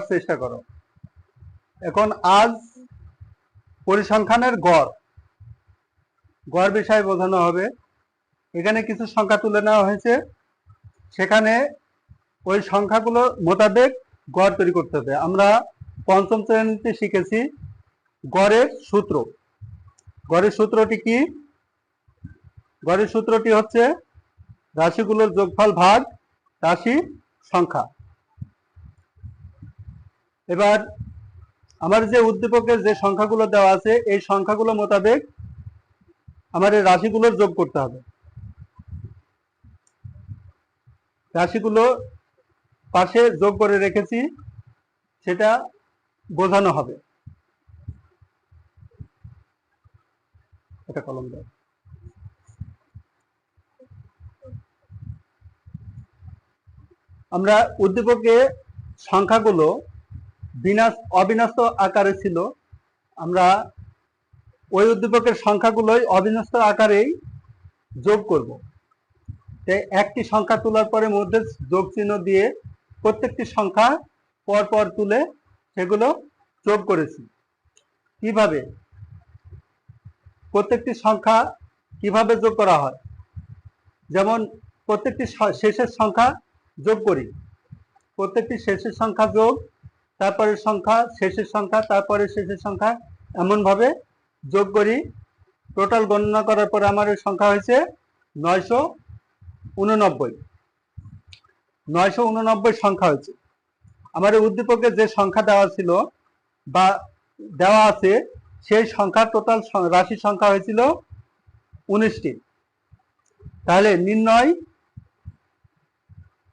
চেষ্টা করো। এখন আজ পরিসংখ্যানের গড়। গড় বিষয়ে বোঝানো হবে। এখানে কিছু সংখ্যা তুলে নেওয়া হয়েছে। সেখানে ওই সংখ্যাগুলো মোতাবেক গড় তৈরি করতে হবে। আমরা পঞ্চম শ্রেণীতে শিখেছি গড়ের সূত্র। গড়ের সূত্রটি কি? গড়ের সূত্রটি হচ্ছে রাশিগুলোর যোগফল ভাগ রাশি সংখ্যা। এবার আমার যে উদ্দীপকের যে সংখ্যাগুলো দেওয়া আছে, এই সংখ্যাগুলো মোতাবেক আমার এই রাশিগুলোর যোগ করতে হবে। রাশিগুলো পাশে যোগ করে রেখেছি, সেটা বোঝানো হবে। এটা কলম দাও। আমরা উদ্দীপকে সংখ্যাগুলো বিনাশ অবিন্যস্ত আকারে ছিল। আমরা ওই উদ্দীপকের সংখ্যাগুলোই অবিন্যস্ত আকারেই যোগ করব। একটি সংখ্যা তোলার পরে মধ্যে যোগ চিহ্ন দিয়ে প্রত্যেকটি সংখ্যা পর পর তুলে সেগুলো যোগ করেছি। কীভাবে? প্রত্যেকটি সংখ্যা কীভাবে যোগ করা হয়? যেমন প্রত্যেকটি শেষের সংখ্যা যোগ করি। প্রত্যেকটি শেষের সংখ্যা যোগ তারপরে সংখ্যা, শেষের সংখ্যা তারপরে শেষের সংখ্যা এমনভাবে যোগ করি। টোটাল গণনা করার পরে আমার সংখ্যা হয়েছে নয়শো উননব্বই। নয়শো উননব্বই সংখ্যা হয়েছে। আমার উদ্দীপকে যে সংখ্যা দেওয়া ছিল বা দেওয়া আছে, সেই সংখ্যা টোটাল রাশি সংখ্যা হয়েছিল উনিশটি। তাহলে নির্ণয়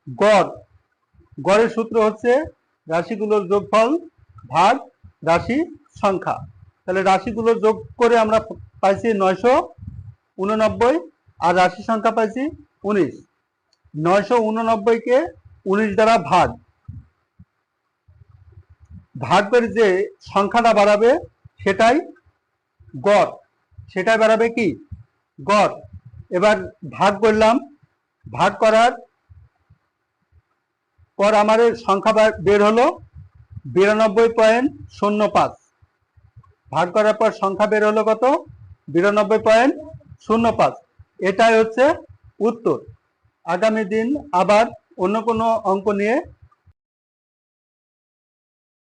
গড়। গড়ের সূত্র হচ্ছে রাশিগুলোর যোগফল ভাগ রাশি সংখ্যা। তাহলে রাশিগুলো যোগ করে আমরা পাইছি নয়শো উননব্বই আর রাশি সংখ্যা পাইছি উনিশ। নয়শো উননব্বইকে উনিশ দ্বারা ভাগ। ভাগ করে যে সংখ্যাটা বাড়াবে সেটাই গড়। সেটাই বাড়াবে কি? গড়। এবার ভাগ করলাম। ভাগ করার পর আমার সংখ্যা বের হলো বিরানব্বই পয়েন্ট শূন্য পাঁচ। ভাগ করার পর সংখ্যা বের হলো কত? বিরানব্বই পয়েন্ট শূন্য পাঁচ। এটাই হচ্ছে উত্তর। আগামী দিন আবার অন্য কোনো অঙ্ক নিয়ে